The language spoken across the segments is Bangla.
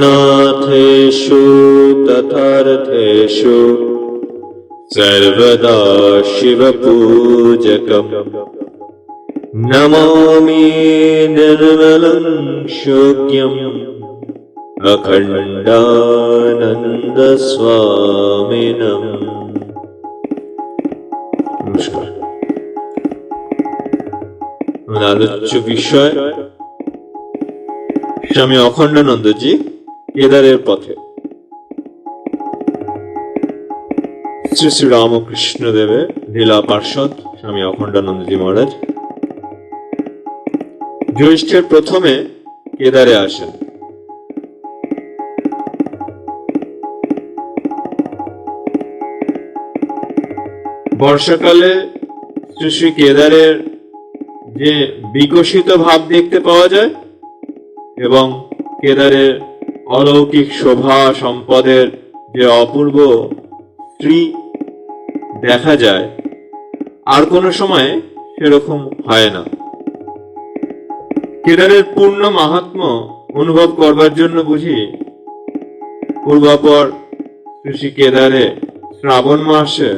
अनाथेषु तथार्थेषु सर्वदा शिवपूजकम् नमामि निर्मलं शोक्यम् अखण्डानन्दस्वामिनम् নমস্কার আমাদের আলোচ্য বিষয় স্বামী অখণ্ডানন্দজি কেদারের পথে। শ্রী শ্রী রামকৃষ্ণ দেবের লীলা পার্ষদ স্বামী অখণ্ডানন্দজি মহারাজ জ্যৈষ্ঠের প্রথমে কেদারে আসেন। বর্ষাকালে শ্রী শ্রী কেদারের যে বিকশিত ভাব দেখতে পাওয়া যায় এবং কেদারের অলৌকিক শোভা সম্পদের যে অপূর্ব স্ত্রী দেখা যায়, আর কোনো সময় সেরকম হয় না। কেদারের পূর্ণ মাহাত্ম অনুভব করবার জন্য বুঝি, পূর্বাপর শ্রী কেদারে শ্রাবণ মাসে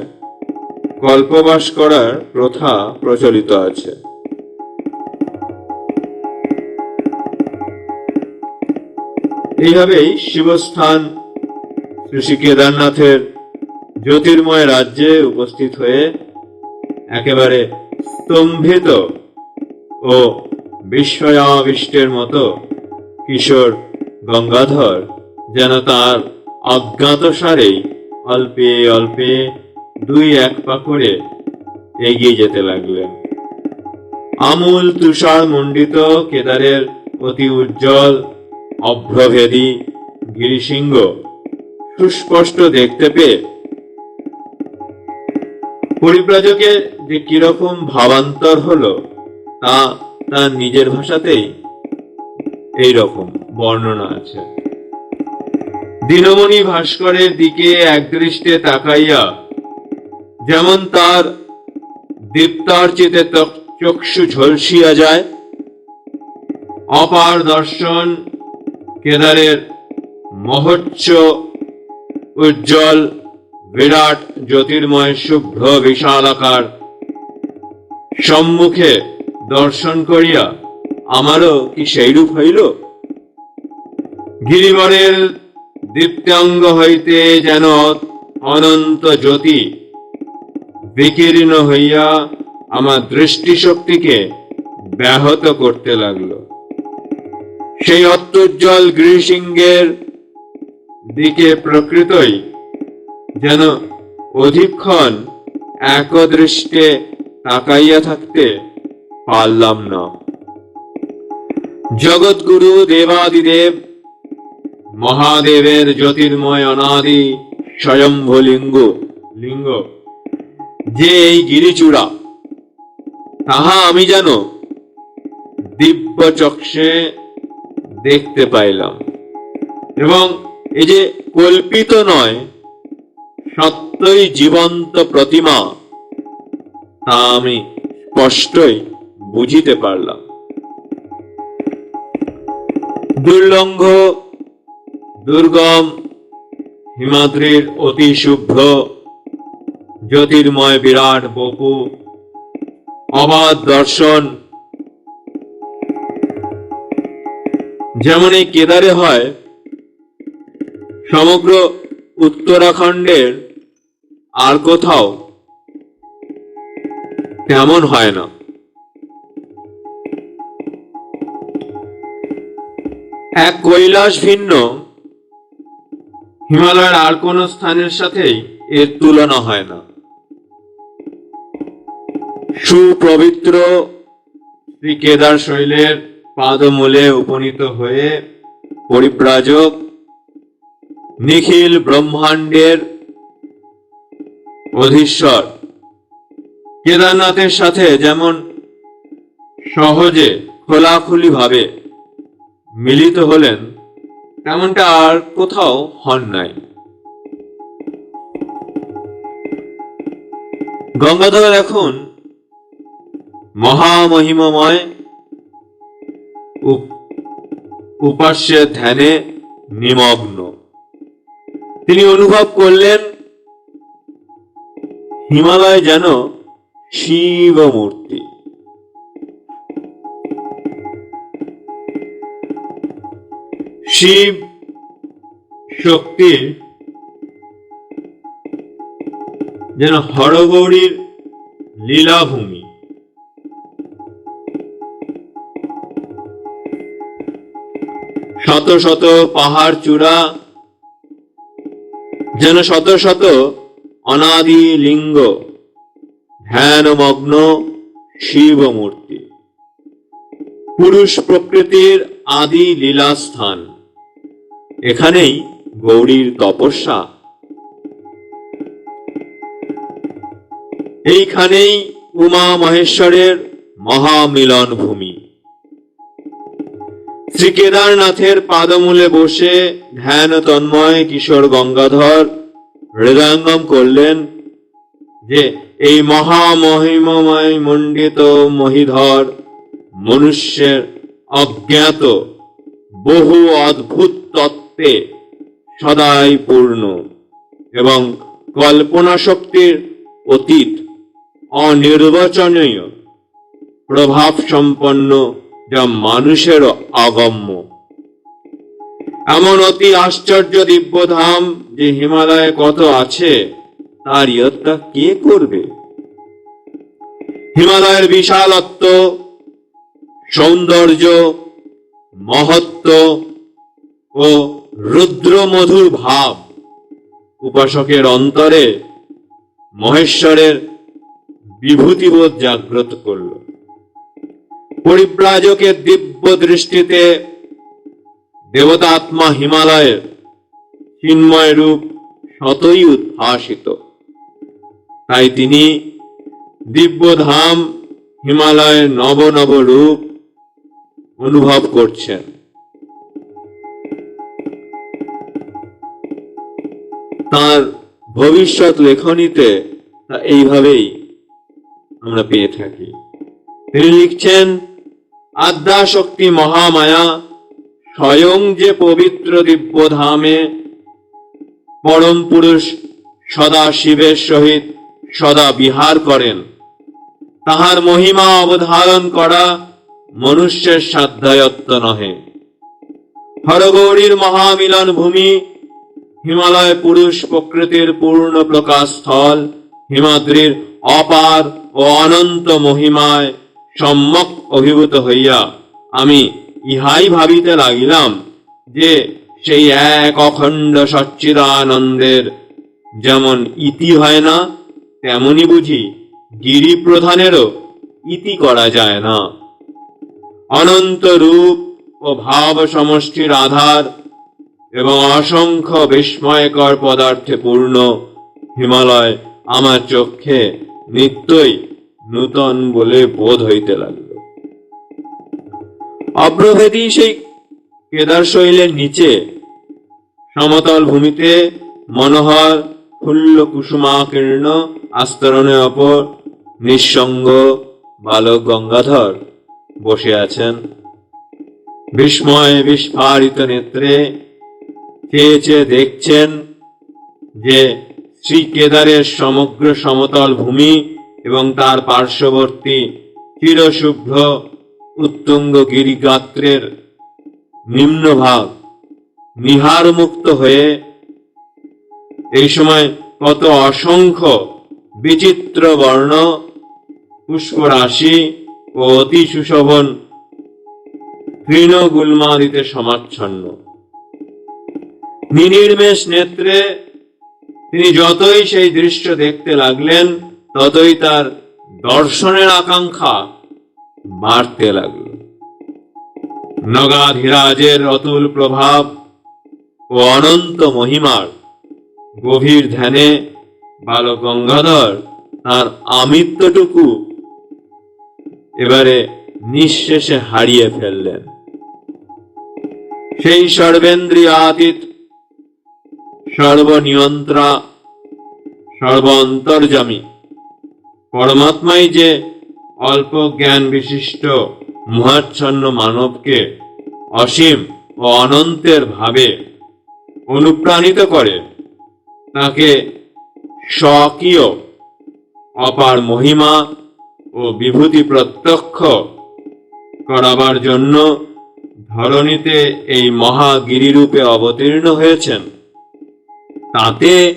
গল্পবাস করার প্রথা প্রচলিত আছে। এইভাবেই শিবস্থান শ্রী কেদারনাথের জ্যোতির্ময় রাজ্যে উপস্থিত হয়ে একেবারে স্তম্ভিত ও বিস্ময়াবিষ্টের মতো কিশোর গঙ্গাধর যেন তার অজ্ঞাত সারেই অল্পে অল্পে দুই এক পা করে এগিয়ে যেতে লাগলেন। আমূল তুষার মণ্ডিত কেদারের অতি উজ্জ্বল অভ্রভেদী গিরিসিংহ সুস্পষ্ট দেখতে পেয়ে পরিব্রাজকের যে কীরকম ভাবান্তর হলো, তা তার নিজের ভাষাতেই এই রকম বর্ণনা আছে। দিনমণি ভাস্করের দিকে একদৃষ্টে তাকাইয়া যেমন তার দীপ্তার্চিতে তক- চক্ষু ঝলসিয়া যায় অপার দর্শন কেদারের মহোচ্চ উজ্জ্বল বিরাট জ্যোতির্ময় শুভ্র বিশালাকার সম্মুখে দর্শন করিয়া আমারও কি সেইরূপ হইল? গিরিবরের দীপ্তাঙ্গ হইতে যেন অনন্ত জ্যোতি বিকীর্ণ হইয়া আমার দৃষ্টিশক্তিকে ব্যাহত করতে লাগল। সেই অত্যুজ্জ্বল গৃহসিংহের দিকে প্রকৃতই যেন অধিকক্ষণ একদৃষ্টে তাকাইয়া থাকতে পারলাম না। জগৎগুরু, দেবাদিদেব, মহাদেবের জ্যোতির্ময় অনাদি স্বয়ম্ভ লিঙ্গ লিঙ্গ, যে এই গিরিচূড়া, তাহা আমি যেন দিব্য চক্ষে দেখতে পাইলাম। এবং এই যে কল্পিত নয়, সত্যই জীবন্ত প্রতিমা, তা আমি স্পষ্টই বুঝিতে পারলাম। দুর্লঙ্ঘ, দুর্গম, হিমাদ্রির অতি শুভ্র, জ্যোতির্ময় বিরাট বপু, অবাধ দর্শন যেমন এই কেদারে হয়, সমগ্র উত্তরাখণ্ডের আর কোথাও তেমন হয় না। এক কৈলাস ভিন্ন, হিমালয়ের আর কোন স্থানের সাথেই এর তুলনা হয় না। সুপবিত্র শ্রী কেদার শৈলের পাদমূলে উপনীত হয়ে পরিব্রাজক নিখিল ব্রহ্মাণ্ডের অধীশ্বর। কেদারনাথের সাথে যেমন সহজে খোলাখুলি ভাবে মিলিত হলেন, তেমনটা আর কোথাও হন নাই। গঙ্গাধর এখন মহামহিমময় উপ- উপাস্যের ধ্যানে নিমগ্ন। তিনি অনুভব করলেন, হিমালয় যেন শিব মূর্তি শিব শক্তির যেন হরগৌরীর লীলাভূমি। শত পাহাড় চূড়া, যেন শত শত অনাদি লিঙ্গ, ধ্যানমগ্ন শিব মূর্তি পুরুষ প্রকৃতির আদি লীলাস্থান, এখানেই গৌরীর তপস্যা। এইখানেই উমা মহেশ্বরের মহামিলন ভূমি শ্রী কেদারনাথের পাদমূলে বসে ধ্যান তন্ময় কিশোর গঙ্গাধর হৃদয়ঙ্গম করলেন যে এই মহামহিমময় মণ্ডিত মহিধর মনুষ্যের অজ্ঞাত বহু অদ্ভুত তত্ত্বে সদাই পূর্ণ এবং কল্পনা শক্তির অতীত অনির্বচনীয় প্রভাব সম্পন্ন যা মানুষের অগম্য। এমন অতি আশ্চর্য দিব্যধাম যে হিমালয়ে কত আছে, তার ইয়ত্তা কে করবে? হিমালয়ের বিশালত্ব, সৌন্দর্য, মহত্ব ও রুদ্র মধুর ভাব উপাসকের অন্তরে মহেশ্বরের বিভূতিবোধ জাগ্রত করল। পরিব্রাজকের দিব্য দৃষ্টিতে দেবতাত্মা হিমালয়ের চিন্ময় রূপ শতই উদ্ভাসিত। তাই তিনি দিব্যধাম হিমালয়ের নব নব রূপ অনুভব করছেন। তার ভবিষ্যৎ লেখনীতে এইভাবেই আমরা পেয়ে থাকি। তিনি লিখছেন আদ্যাশক্তি মহামায়া, স্বয়ং যে পবিত্র দিব্যধামে, পরম পুরুষ সদা শিবের সহিত সদা বিহার করেন। তাহার মহিমা অবধারণ করা মনুষ্যের সাধ্যায়ত্ত নহে। হরগৌরীর মহামিলন ভূমি, হিমালয় পুরুষ প্রকৃতির পূর্ণ প্রকাশ স্থল, হিমাদ্রির অপার ও অনন্ত মহিমায় সম্যক অভিভূত হইয়া আমি ইহাই ভাবিতে লাগিলাম যে সেই এক অখণ্ড সচ্চিদানন্দের যেমন ইতি হয় না, তেমনি বুঝি গিরি প্রধানেরও ইতি করা যায় না। অনন্ত রূপ ও ভাব সমষ্টির আধার এবং অসংখ্য বিস্ময়কর পদার্থে পূর্ণ হিমালয় আমার চক্ষে নিত্যই নূতন বলে বোধ হইতে লাগল। অগ্রভেদী সেই কেদার শৈলের নিচে সমতল ভূমিতে মনোহর ফুল্ল কুসুমাকীর্ণ আস্তরণের অপর নিঃসঙ্গ বালক গঙ্গাধর বসে আছেন। বিস্ময় বিস্ফারিত নেত্রে চেয়ে দেখছেন যে শ্রী কেদারের সমগ্র সমতল ভূমি এবং তার পার্শ্ববর্তী চিরশুভ্র উত্তুঙ্গ গিরিগাত্রের নিম্নভাগ নিহার মুক্ত হয়ে এই সময় কত অসংখ্য বিচিত্র বর্ণ, পুষ্পরাশি ও অতি সুশোভন তৃণগুলমাদিতে সমাচ্ছন্ন। নিনির্মেষ নেত্রে তিনি যতই সেই দৃশ্য দেখতে লাগলেন ততই তার দর্শনের আকাঙ্ক্ষা বাড়তে লাগল। নগাধিরাজের অতুল প্রভাব ও অনন্ত মহিমার গভীর ধ্যানে বালক গঙ্গাধর তার আমিত্বটুকু এবারে নিঃশেষে হারিয়ে ফেললেন। সেই সর্বেন্দ্রিয়াতীত সর্বনিয়ন্ত্রা সর্ব অন্তর্জামী পরমাত্মাই যে অল্প জ্ঞান বিশিষ্ট মহাচ্ছন্ন মানবকে অসীম ও অনন্তের ভাবে অনুপ্রাণিত করে, তাকে স্বকীয় অপার মহিমা ও বিভূতি প্রত্যক্ষ করাবার জন্য ধরণীতে এই মহাগিরিরূপে অবতীর্ণ হয়েছেন। তাতে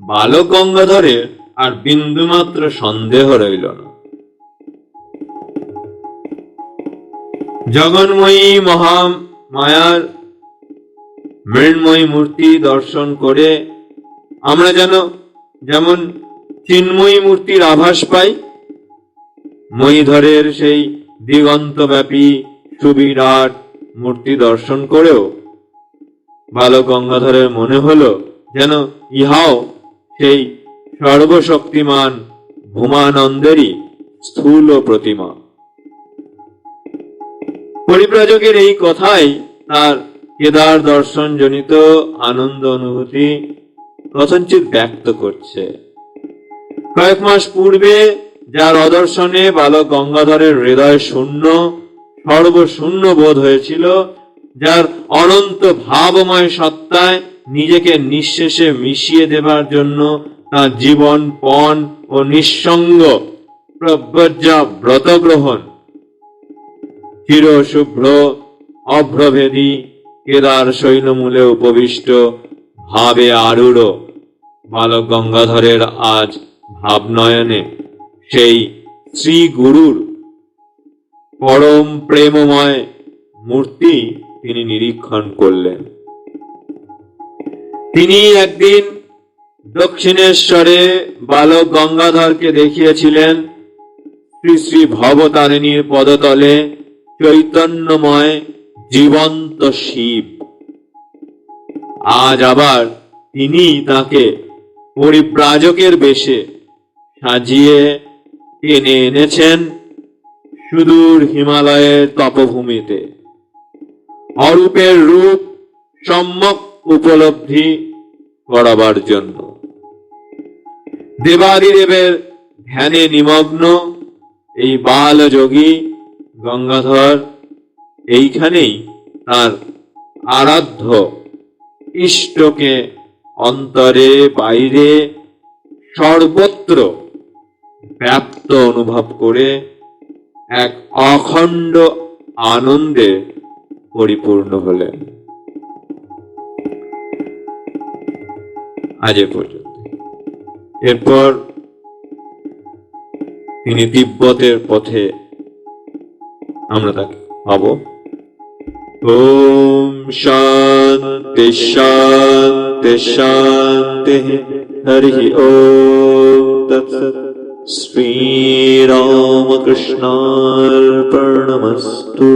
বালক গঙ্গাধরের আর বিন্দুমাত্র সন্দেহ রইল না। জগন্ময়ী মহা মায়ার মৃন্ময়ী মূর্তি দর্শন করে আমরা যেন যেমন চিন্ময়ী মূর্তির আভাস পাই ময়ীধরের সেই দিগন্তব্যাপী সুবিরাট মূর্তি দর্শন করেও বালক গঙ্গাধরের মনে হলো যেন ইহাও সেই সর্বশক্তিমান ভূমানন্দেরই স্থূল প্রতিমা। পরিব্রাজকের এই কথাই তার কেদার দর্শন জনিত আনন্দ অনুভূতি কথঞ্চিত ব্যক্ত করছে। কয়েক মাস পূর্বে যার অদর্শনে বালক গঙ্গাধরের হৃদয় শূন্য, সর্বশূন্য বোধ হয়েছিল, যার অনন্ত ভাবময় সত্তায় নিজেকে নিঃশেষে মিশিয়ে দেবার জন্য জীবন, পণ ও নিঃসঙ্গ প্রব্রজা ব্রত গ্রহণ চির শুভ্র অভ্রভেদী কেদার শৈলমূলে উপবিষ্ট ভাবে আরূঢ় বালক গঙ্গাধরের আজ ভাবনয়নে সেই শ্রী গুরুর পরম প্রেমময় মূর্তি তিনি নিরীক্ষণ করলেন। তিনি একদিন দক্ষিণেশ্বরে বালক গঙ্গাধরকে দেখিয়েছিলেন শ্রী শ্রী ভবতারিণীর পদতলে চৈতন্যময় জীবন্ত শিব। আজ আবার তিনি তাকে পরিব্রাজকের বেশে সাজিয়ে টেনে এনেছেন সুদূর হিমালয়ের তপভূমিতে। অরূপের রূপ সম্যক উপলব্ধি করাবার জন্য। দেবাদিদেবের ধ্যানে নিমগ্ন এই বাল যোগী গঙ্গাধর, এইখানেই তার আরাধ্য ইষ্টকে অন্তরে বাইরে সর্বত্র ব্যাপ্ত অনুভব করে এক অখণ্ড আনন্দে পরিপূর্ণ হলেন। আজ পর্যন্ত। এরপর তিনি তিব্বতের পথে আমরা তাকে পাবো। ওম শান্তি শান্তি শান্তি হরি ওম তৎসৎ শ্রীরামকৃষ্ণার্পণমস্তু।